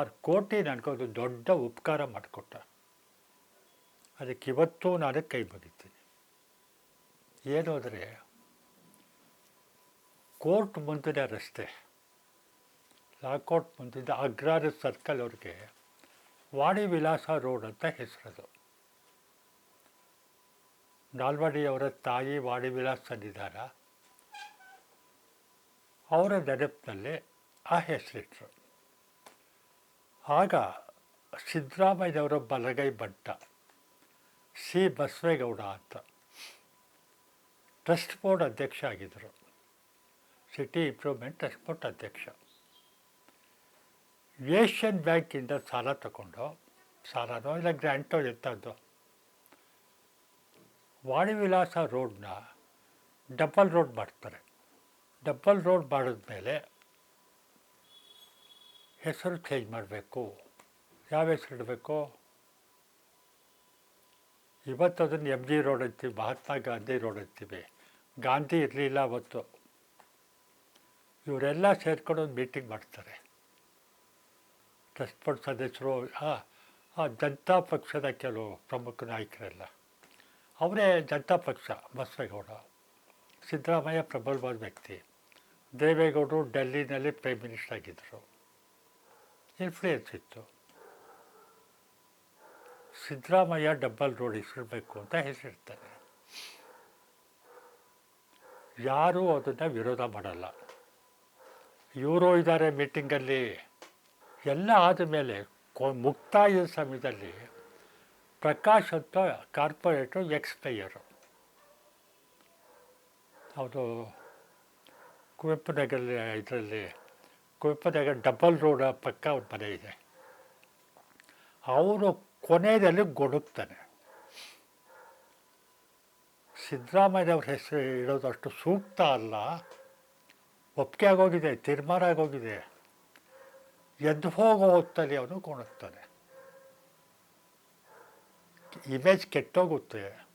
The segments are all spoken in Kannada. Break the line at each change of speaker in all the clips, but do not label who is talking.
ಆ ಕೋಟಿ ನನಗೊಂದು ದೊಡ್ಡ ಉಪಕಾರ ಮಾಡಿಕೊಟ್ಟ. ಅದಕ್ಕೆ ಇವತ್ತು ನಾನು ಕೈ ಬಂದಿದ್ದೀನಿ ಏನು ಕೋರ್ಟ್ ಮುಂದಿನ ರಸ್ತೆ ಲಾಕೋರ್ಟ್ ಮುಂದಿನ ಅಗ್ರಾರ ಸರ್ಕಲ್ ಅವ್ರಿಗೆ ವಾಣಿ ವಿಲಾಸ ರೋಡ್ ಅಂತ ಹೆಸರದು. ನಾಲ್ವಡಿಯವರ ತಾಯಿ ವಾಣಿ ವಿಲಾಸ ಅವರ ನೆನಪಿನಲ್ಲಿ ಆ ಹೆಸರಿಟ್ರು. ಆಗ ಸಿದ್ದರಾಮಯ್ಯನವರ ಬಲಗೈ ಬಂಟ. ಸಿ. ಬಸವೇಗೌಡ ಅಂತ. ಟ್ರಸ್ಟ್ ಬೋರ್ಡ್ ಅಧ್ಯಕ್ಷ ಆಗಿದ್ದರು. ಸಿಟಿ ಇಂಪ್ರೂವ್ಮೆಂಟ್ ಟ್ರಸ್ಟ್ ಬೋರ್ಡ್ ಅಧ್ಯಕ್ಷ. ಏಷ್ಯನ್ ಬ್ಯಾಂಕಿಂದ ಸಾಲ ತಗೊಂಡು, ಸಾಲನೋ ಇಲ್ಲ ಗ್ರ್ಯಾಂಟೋ ವಾಣಿ ವಿಲಾಸ ರೋಡ್ನ ಡಬಲ್ ರೋಡ್ ಮಾಡ್ತಾರೆ. ಡಬಲ್ ರೋಡ್ ಮಾಡಿದ್ಮೇಲೆ ಹೆಸರು ಚೇಂಜ್ ಮಾಡಬೇಕು ಯಾವ ಹೆಸರು ಇಡಬೇಕು ಇವತ್ತು ಅದನ್ನು ಎಂ ಜಿ ರೋಡ್ ಅಂತೀವಿ ಮಹಾತ್ಮ ಗಾಂಧಿ ರೋಡ್ ಅಂತೀವಿ ಗಾಂಧಿ ಇರಲಿಲ್ಲ ಅವತ್ತು ಇವರೆಲ್ಲ ಸೇರ್ಕೊಂಡು ಒಂದು ಮೀಟಿಂಗ್ ಮಾಡ್ತಾರೆ ಟ್ರಸ್ಟ್ ಬೋರ್ಡ್ ಸದಸ್ಯರು ಜನತಾ ಪಕ್ಷದ ಕೆಲವು ಪ್ರಮುಖ ನಾಯಕರೆಲ್ಲ ಅವರೇ ಜನತಾ ಪಕ್ಷ ಬಸವೇಗೌಡ ಸಿದ್ದರಾಮಯ್ಯ ಪ್ರಬಲವಾದ ವ್ಯಕ್ತಿ ದೇವೇಗೌಡರು ಡೆಲ್ಲಿನಲ್ಲಿ ಪ್ರೈಮ್ ಮಿನಿಸ್ಟರ್ ಆಗಿದ್ದರು ಇನ್ಫ್ಲೂಯೆನ್ಸ್ ಸಿದ್ದರಾಮಯ್ಯ ಡಬ್ಬಲ್ ರೋಡ್ ಹೆಸರಿಡಬೇಕು ಅಂತ ಹೆಸರಿಡ್ತಾರೆ ಯಾರೂ ಅದನ್ನು ವಿರೋಧ ಮಾಡಲ್ಲ. ಇವರು ಇದ್ದಾರೆ ಮೀಟಿಂಗಲ್ಲಿ. ಎಲ್ಲ ಆದ ಮೇಲೆ ಮುಕ್ತಾಯದ ಸಮಯದಲ್ಲಿ ಪ್ರಕಾಶ್ ಅಂತ ಕಾರ್ಪೊರೇಟು ಎಕ್ಸ್ಪೈಯರು ಅವರು ಕುವೆಂಪು ನಗರ ಇದರಲ್ಲಿ ಕುವೆಂಪು ನಗರ ಡಬಲ್ ರೋಡ ಪಕ್ಕ ಅವ್ರ ಮನೆ ಇದೆ. ಅವನು ಕೊನೆಯಲ್ಲಿ ಗೊಡುಕ್ತಾನೆ ಸಿದ್ದರಾಮಯ್ಯವ್ರ ಹೆಸರು ಇಡೋದು ಅಷ್ಟು ಸೂಕ್ತ ಅಲ್ಲ. ಒಪ್ಪಿಗೆ ಆಗೋಗಿದೆ, ತೀರ್ಮಾನ ಆಗೋಗಿದೆ. ಎದ್ದು ಹೋಗೋ ಹೊತ್ತಲ್ಲಿ ಅವನು ಕೊಣುತ್ತಾನೆ ಇಮೇಜ್ ಕೆಟ್ಟೋಗುತ್ತೆ.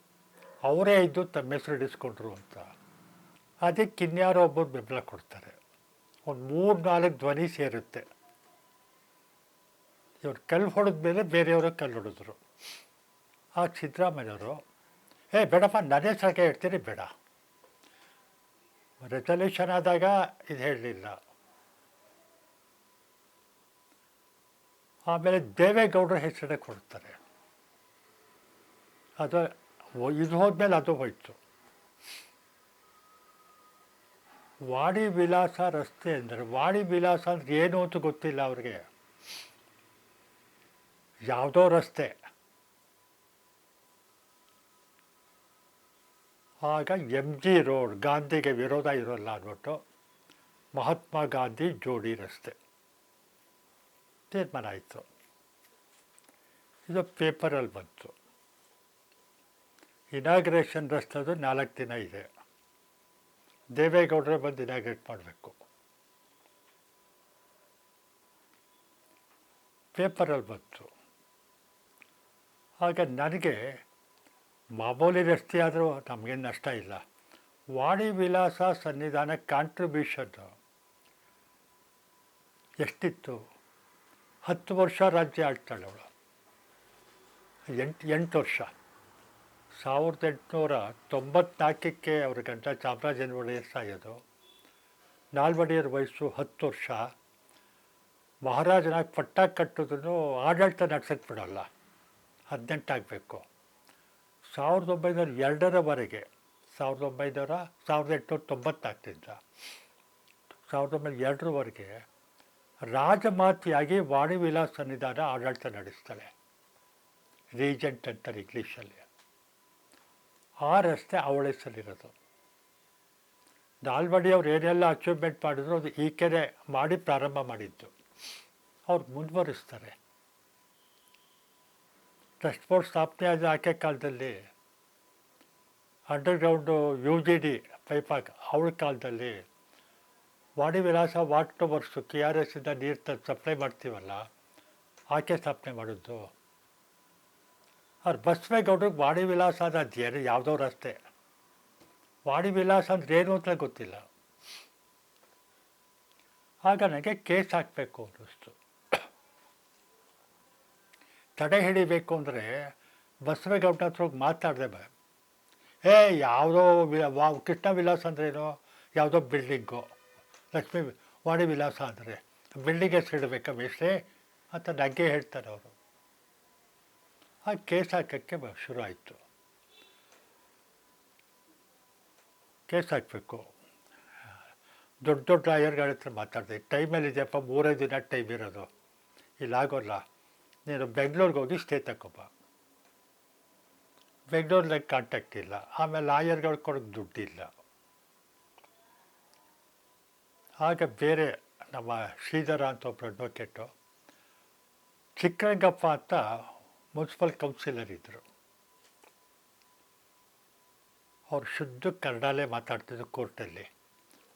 ಅವರೇ ಇದ್ದು ತಮ್ಮ ಹೆಸರು ಇಡಿಸ್ಕೊಂಡ್ರು ಅಂತ. ಅದಕ್ಕೆ ಇನ್ಯಾರೋ ಒಬ್ಬರು ಬೆಂಬಲ ಕೊಡ್ತಾರೆ. ಒಂದು ಮೂರು ನಾಲ್ಕು ಧ್ವನಿ ಸೇರುತ್ತೆ. ಇವ್ರು ಕಲ್ಲು ಹೊಡೆದ ಮೇಲೆ ಬೇರೆಯವರು ಕಲ್ಲು ಹೊಡೆದ್ರು. ಆ ಸಿದ್ದರಾಮಯ್ಯವರು, ಏ, ಬೇಡಪ್ಪ, ನಾನೇ ಹೆಸರಾಗೆ ಹೇಳ್ತೀರಿ ಬೇಡ. ರೆಸಲ್ಯೂಷನ್ ಆದಾಗ ಇದು ಹೇಳಲಿಲ್ಲ. ಆಮೇಲೆ ದೇವೇಗೌಡರ ಹೆಸರೇ ಕೊಡ್ತಾರೆ. ಅದು ಇದು ಹೋದ್ಮೇಲೆ ಅದು ಹೋಯ್ತು. ವಾಡಿ ವಿಲಾಸ ರಸ್ತೆ ಅಂದರೆ ವಾಡಿ ವಿಲಾಸ ಅಂದ್ರೆ ಏನು ಅಂತ ಗೊತ್ತಿಲ್ಲ ಅವ್ರಿಗೆ. ಯಾವುದೋ ರಸ್ತೆ. ಆಗ ಎಂ ಜಿ ರೋಡ್ ಗಾಂಧಿಗೆ ವಿರೋಧ ಇರೋಲ್ಲ ಅಂದ್ಬಿಟ್ಟು ಮಹಾತ್ಮ ಗಾಂಧಿ ಜೋಡಿ ರಸ್ತೆ. ತೀರ್ಮಾನ ಆಯಿತು. ಇದು ಪೇಪರಲ್ಲಿ ಬಂತು. ಇನಾಗ್ರೇಷನ್ ರಸ್ತೆದು ನಾಲ್ಕು ದಿನ ಇದೆ. ದೇವೇಗೌಡರೇ ಬಂದು ಇನಾಗ್ರೇಟ್ ಮಾಡಬೇಕು. ಪೇಪರಲ್ಲಿ ಬಂತು. ಆಗ ನನಗೆ ಮಾಮೂಲಿ ರಸ್ತೆ ಆದರೂ ನಮಗೇನು ನಷ್ಟ ಇಲ್ಲ. ವಾಣಿ ವಿಲಾಸ ಸನ್ನಿಧಾನ ಕಾಂಟ್ರಿಬ್ಯೂಷನ್ ಎಷ್ಟಿತ್ತು? ಹತ್ತು ವರ್ಷ ರಾಜ್ಯ ಆಳ್ತಾಳೆ ಅವಳು. ಎಂಟು ಎಂಟು ವರ್ಷ. ಸಾವಿರದ ಎಂಟುನೂರ ತೊಂಬತ್ನಾಲ್ಕಕ್ಕೆ ಅವರ ಗಂಡ ಚಾಮರಾಜನ ಒಡೆಯರ್ ಸಾಯೋದು. ನಾಲ್ವಡಿಯರ ವಯಸ್ಸು ಹತ್ತು ವರ್ಷ. ಮಹಾರಾಜನಾಗಿ ಪಟ್ಟ ಕಟ್ಟಿದ್ರು ಆಡಳಿತ ನಡೆಸಕ್ಕೆ ಬಿಡೋಲ್ಲ. ಹದಿನೆಂಟಾಗಬೇಕು. ಸಾವಿರದ ಒಂಬೈನೂರ ಎರಡರವರೆಗೆ, ಸಾವಿರದ ಒಂಬೈನೂರ, ಸಾವಿರದ ಎಂಟುನೂರ ತೊಂಬತ್ನಾಲ್ಕರಿಂದ, ಸಾವಿರದ ಒಂಬೈನೂರ ಎರಡರವರೆಗೆ ರಾಜಮಾತಿಯಾಗಿ ವಾಣಿ ವಿಲಾಸ ಸನ್ನಿಧಾನ ಆಡಳಿತ ನಡೆಸ್ತಾಳೆ. ರೀಜೆಂಟ್ ಅಂತಾರೆ ಇಂಗ್ಲೀಷಲ್ಲಿ. ಆ ರಸ್ತೆ ಅವಳ ಹೆಸರಿರೋದು ನಾಲ್ವಡಿ ಅವ್ರು ಏನೆಲ್ಲ ಅಚೀವ್ಮೆಂಟ್ ಮಾಡಿದ್ರು ಅದು ಈಕೆನೆ ಮಾಡಿ ಪ್ರಾರಂಭ ಮಾಡಿದ್ದು. ಅವ್ರು ಮುಂದುವರಿಸ್ತಾರೆ. ಟ್ರಸ್ಟ್ ಬೋರ್ಡ್ ಸ್ಥಾಪನೆ ಆದ ಆಕೆ ಕಾಲದಲ್ಲಿ ಅಂಡರ್ಗ್ರೌಂಡು ಯು ಜಿ ಡಿ ಪೈಪಾಕ್ ಅವಳ ಕಾಲದಲ್ಲಿ Vani Vilasa water works K R ಎಸ್ಸಿಂದ ನೀರು ತಂದು ಸಪ್ಲೈ ಮಾಡ್ತೀವಲ್ಲ, ಆಕೆ ಸ್ಥಾಪನೆ ಮಾಡಿದ್ದು. ಅವ್ರು ಬಸವೇಗೌಡ್ರಿಗೆ ವಾಡಿ ವಿಲಾಸ ಅದೇನು ಯಾವುದೋ ರಸ್ತೆ. ವಾಡಿ ವಿಲಾಸ ಅಂದ್ರೆ ಏನು ಅಂತ ಗೊತ್ತಿಲ್ಲ. ಆಗ ನನಗೆ ಕೇಸ್ ಹಾಕಬೇಕು ಅನ್ನಿಸ್ತು. ತಡೆ ಹಿಡಿಬೇಕು ಅಂದರೆ ಬಸವೇಗೌಡ ಹತ್ರ ಹೋಗಿ ಮಾತಾಡಿದೆ ಬ ಏ, ಯಾವುದೋ ವಿ- ಕೃಷ್ಣ ವಿಲಾಸ ಅಂದ್ರೇನು ಯಾವುದೋ ಬಿಲ್ಡಿಂಗು. ಲಕ್ಷ್ಮೀ ವಾಣಿ ವಿಲಾಸ ಅಂದರೆ. ಬಿಲ್ಡಿಂಗ್ ಹೆಸರು ಇಡಬೇಕಾ ಮೇಷ್ಟ್ರೆ ಅಂತ ನನಗೆ ಹೇಳ್ತಾರೆ ಅವರು. ಆ ಕೇಸ್ ಹಾಕೋಕ್ಕೆ ಶುರು ಆಯಿತು ಕೇಸ್ ಹಾಕಬೇಕು ದೊಡ್ಡ ದೊಡ್ಡ ಲಾಯರ್ಗಳ ಹತ್ರ ಮಾತಾಡಿದೆ ಟೈಮಲ್ಲಿ ಇದೆಯಪ್ಪ ಮೂರೇ ದಿನ ಟೈಮ್ ಇರೋದು ಇಲ್ಲಾಗೋಲ್ಲ ನೀನು ಬೆಂಗಳೂರಿಗೆ ಹೋಗಿ ಸ್ಟೇ ತಗೊಬ ಬೆಂಗಳೂರಲ್ಲಿ ಕಾಂಟ್ಯಾಕ್ಟ್ ಇಲ್ಲ ಆಮೇಲೆ ಲಾಯರ್ಗಳು ಕೊಡೋಕ್ಕೆ ದುಡ್ಡಿಲ್ಲ ಆಗ ಬೇರೆ ನಮ್ಮ ಶ್ರೀಧರ ಅಂತ ಒಬ್ಬರು ಅಡ್ವೊಕೇಟು ಚಿಕ್ಕರಂಗಪ್ಪ ಅಂತ ಮುನ್ಸಿಪಲ್ ಕೌನ್ಸಿಲರ್ ಇದ್ದರು ಅವ್ರು ಶುದ್ಧ ಕನ್ನಡಲೇ ಮಾತಾಡ್ತಿದ್ರು ಕೋರ್ಟಲ್ಲಿ.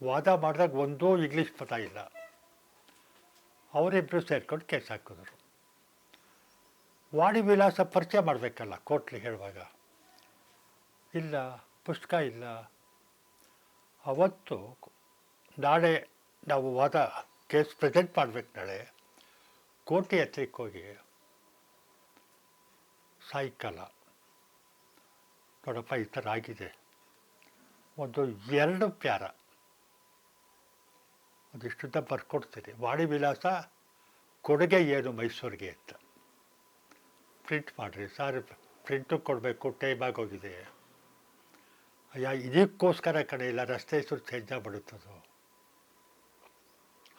ವಾದ ಮಾಡಿದಾಗ ಒಂದೂ ಇಂಗ್ಲೀಷ್ ಪದ ಇಲ್ಲ. ಅವರಿಬ್ಬರು ಸೇರ್ಕೊಂಡು ಕೇಸ್ ಹಾಕಿದ್ರು. ವಾಣಿ ವಿಳಾಸ ಪರಿಚಯ ಮಾಡಬೇಕಲ್ಲ ಕೋರ್ಟ್ಲಿ ಹೇಳುವಾಗ. ಇಲ್ಲ, ಪುಸ್ತಕ ಇಲ್ಲ. ಅವತ್ತು ನಾಳೆ ನಾವು ವಾದ ಕೇಸ್ ಪ್ರೆಸೆಂಟ್ ಮಾಡ್ಬೇಕು ನಾಳೆ. ಕೋಟೆ ಹತ್ರಕ್ಕೆ ಹೋಗಿ ಸಾಯಂಕಾಲ ನೋಡಪ್ಪ, ಈ ಥರ ಆಗಿದೆ. ಒಂದು ಎರಡು ಪ್ಯಾರ. ಒಂದಿಷ್ಟುದ್ದ ಬರ್ಕೊಡ್ತೀನಿ. ವಾಡಿ ವಿಳಾಸ ಕೊಡುಗೆ ಏನು ಮೈಸೂರಿಗೆ ಅಂತ. ಪ್ರಿಂಟ್ ಮಾಡಿರಿ. ಸಾರಿ, ಪ್ರಿಂಟು ಕೊಡಬೇಕು, ಟೈಮ್ ಆಗೋಗಿದೆ. ಅಯ್ಯ, ಇದಕ್ಕೋಸ್ಕರ ಕಡೆ ಇಲ್ಲ, ರಸ್ತೆ ಹೆಸರು ಚೇಂಜ್ ಆಗ್ಬಿಡುತ್ತದು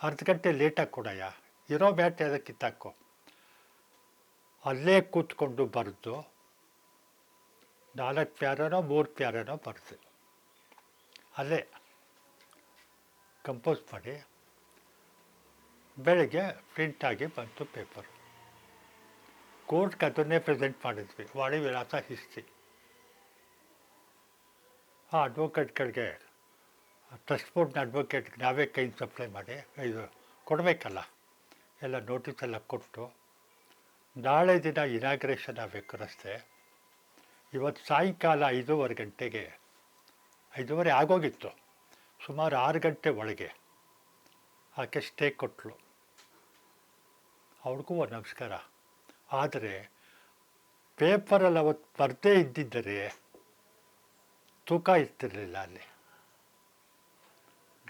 ಅರ್ಧ ಗಂಟೆ ಲೇಟಾಗಿ ಕೊಡಯ್ಯ? ಇರೋ ಬ್ಯಾಟ್ರಿ ಅದಕ್ಕೆ ಕಿತ್ತಾಕೋ ಅಲ್ಲೇ ಕೂತ್ಕೊಂಡು ಬರೆದು ನಾಲ್ಕು ಪ್ಯಾರನೋ ಮೂರು ಪ್ಯಾರನೋ ಬರೆದು ಅಲ್ಲೇ ಕಂಪೋಸ್ ಮಾಡಿ ಬೆಳಗ್ಗೆ ಪ್ರಿಂಟಾಗಿ ಬಂತು ಪೇಪರ್. ಕೋರ್ಟ್ಗೆ ಅದನ್ನೇ ಪ್ರೆಸೆಂಟ್ ಮಾಡಿದ್ವಿ, ವಾಣಿ ವಿಳಾಸ ಹಿಸ್ಟ್ರಿ. ಆ ಅಡ್ವೊಕೇಟ್ಗಳಿಗೆ, ಟ್ರಸ್ಟ್ ಬೋರ್ಡ್ನ ಅಡ್ವೊಕೇಟ್ಗೆ ನಾವೇ ಕೈನ ಸಪ್ಲೈ ಮಾಡಿ, ಇದು ಕೊಡಬೇಕಲ್ಲ, ಎಲ್ಲ ನೋಟಿಸ್ ಎಲ್ಲ ಕೊಟ್ಟು ನಾಳೆ ದಿನ ಇನಾಗ್ರೇಷನ್ ಆಗಬೇಕು ರಸ್ತೆ. ಇವತ್ತು ಸಾಯಂಕಾಲ ಐದೂವರೆ ಗಂಟೆಗೆ, ಐದೂವರೆ ಆಗೋಗಿತ್ತು. ಸುಮಾರು ಆರು ಗಂಟೆ ಒಳಗೆ ಆಕೆ ಸ್ಟೇ ಕೊಟ್ಟಳು ಅವ್ರಿಗೂ ನಮಸ್ಕಾರ. ಆದರೆ ಪೇಪರಲ್ಲಿ ಅವತ್ತು ಬರದೇ ಇದ್ದಿದ್ದರೆ ತೂಕ ಇರ್ತಿರಲಿಲ್ಲ ಅಲ್ಲಿ.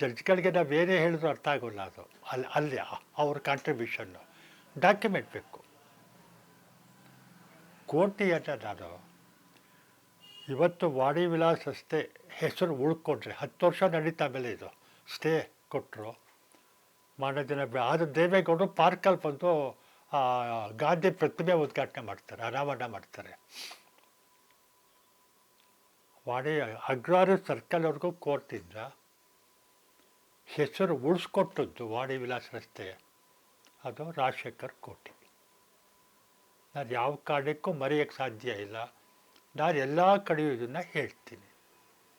ಜಡ್ಜ್ಗಳಿಗೆ ನಾವು ಏನೇ ಹೇಳಿದ್ರು ಅರ್ಥ ಆಗೋಲ್ಲ ಅದು. ಅಲ್ಲಿ ಅಲ್ಲಿ ಅವ್ರ ಕಾಂಟ್ರಿಬ್ಯೂಷನ್ನು ಡಾಕ್ಯುಮೆಂಟ್ ಬೇಕು. ಕೋಟಿಯನ್ನು ನಾನು ಇವತ್ತು ವಾಡಿ ವಿಲಾಸ್ ರಸ್ತೆ ಹೆಸರು ಉಳ್ಕೊಂಡ್ರೆ ಹತ್ತು ವರ್ಷ ನಡೀತಾ ಮೇಲೆ ಇದು. ಸ್ಟೇ ಕೊಟ್ಟರು. ಮಾಡೋ ದಿನ ಆದರೆ ದೇವೇಗೌಡರು ಪಾರ್ಕಲ್ಲಿ ಬಂದು ಗಾಂಧಿ ಪ್ರತಿಮೆ ಉದ್ಘಾಟನೆ ಮಾಡ್ತಾರೆ, ಅನಾವರಣ ಮಾಡ್ತಾರೆ. ವಾಡಿ ಅಗ್ರಾರು ಸರ್ಕಲ್ವರೆಗೂ ಕೋರ್ಟಿಂದ ಹೆಸರು ಉಳಿಸ್ಕೊಟ್ಟದ್ದು ವಾಡಿ ವಿಲಾಸ ರಸ್ತೆ. ಅದು ರಾಜಶೇಖರ್ ಕೋಟಿ. ನಾನು ಯಾವ ಕಾರಣಕ್ಕೂ ಮರೆಯೋಕ್ಕೆ ಸಾಧ್ಯ ಇಲ್ಲ. ನಾನು ಎಲ್ಲ ಕಡೆಯೂ ಇದನ್ನು ಹೇಳ್ತೀನಿ.